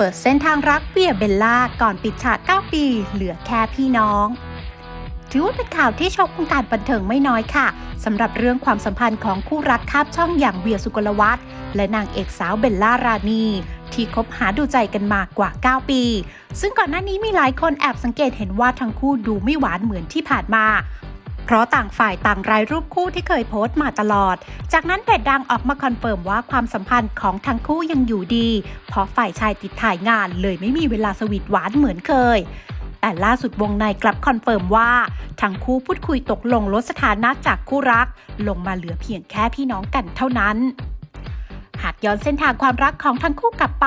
เปิดเส้นทางรักเวียเบลล่าก่อนปิดฉาก 9 ปี เหลือแค่พี่น้อง ถือว่าเป็นข่าวที่ชกวงการบันเทิงไม่น้อยค่ะสำหรับเรื่องความสัมพันธ์ของคู่รักคาบช่องอย่างเวียสุกลวัฒน์และนางเอกสาวเบลล่ารานีที่คบหาดูใจกันมากว่า 9 ปี ซึ่งก่อนหน้านี้มีหลายคนแอบสังเกตเห็นว่าทั้งคู่ดูไม่หวานเหมือนที่ผ่านมา เพราะต่างฝ่ายต่างรายรูปคู่ที่เคยโพสต์มาตลอด จากนั้นเพจดังออกมาคอนเฟิร์มว่าความสัมพันธ์ของทั้งคู่ยังอยู่ดี เพราะฝ่ายชายติดถ่ายงานเลยไม่มีเวลาสวีทหวานเหมือนเคยแต่ล่าสุดวงในกลับคอนเฟิร์มว่า ทั้งคู่พูดคุยตกลงลดสถานะจากคู่รัก ลงมาเหลือเพียงแค่พี่น้องกันเท่านั้น ย้อนเส้นทางความรักของทั้งคู่กลับไป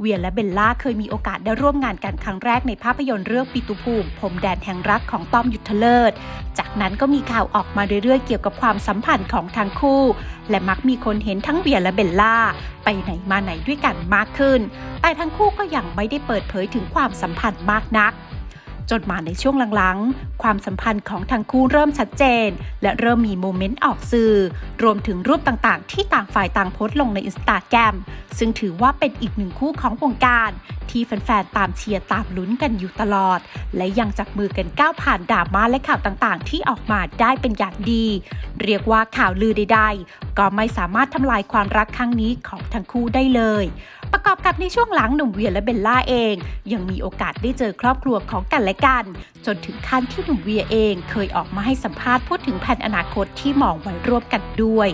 เวียและเบลล่าเคยมีโอกาสได้ร่วมงานกันครั้งแรกในภาพยนตร์เรื่องปิตุภูมิผมแดนแห่งรักของต้อมยุทธเลิศ จากนั้นก็มีข่าวออกมาเรื่อยๆ เกี่ยวกับความสัมพันธ์ของทั้งคู่ และมักมีคนเห็นทั้งเวียและเบลล่า ไปไหนมาไหนด้วยกันมากขึ้น แต่ทั้งคู่ก็ยังไม่ได้เปิดเผยถึงความสัมพันธ์มากนัก จนมาในช่วงหลังๆ ความสัมพันธ์ของทั้งคู่เริ่มชัดเจน และเริ่มมีโมเมนต์ออกสื่อ รวมถึงรูปต่างๆ ที่ต่างฝ่ายต่างโพสต์ลงในอินสตาแกรมซึ่งถือว่าเป็นอีกหนึ่งคู่ของวงการ ที่แฟนๆ ตามเชียร์ตามลุ้นกันอยู่ตลอด และยังจับมือกันก้าวผ่านดราม่าและข่าวต่างๆ ที่ออกมาได้เป็นอย่างดี เรียกว่าข่าวลือใดๆ ก็ไม่สามารถทำลายความรักครั้งนี้ของทั้งคู่ได้เลย ประกอบกับในช่วงหลังหนุ่มเวียและเบลล่าเอง ยังมีโอกาสได้เจอครอบครัวของกันและกัน จนถึงขั้นที่หนุ่มเวียเองเคยออกมาให้สัมภาษณ์พูดถึงแผนอนาคตที่มองไว้ร่วมกันด้วย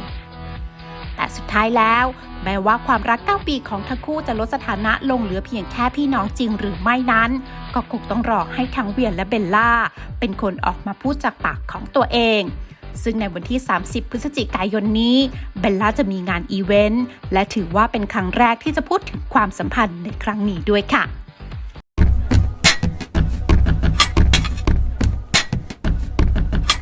แต่สุดท้ายแล้ว แม้ว่าความรัก 9 ปีของทั้งคู่จะลดสถานะลงเหลือเพียงแค่พี่น้องจริงหรือไม่นั้น ก็คงต้องรอให้ทั้งเวียและเบลล่า เป็นคนออกมาพูดจากปากของตัวเองซึ่งในวันที่ 30 พฤศจิกายนนี้ เบลล่าจะมีงานอีเวนต์ และถือว่าเป็นครั้งแรกที่จะพูดถึงความสัมพันธ์ในครั้งนี้ด้วยค่ะ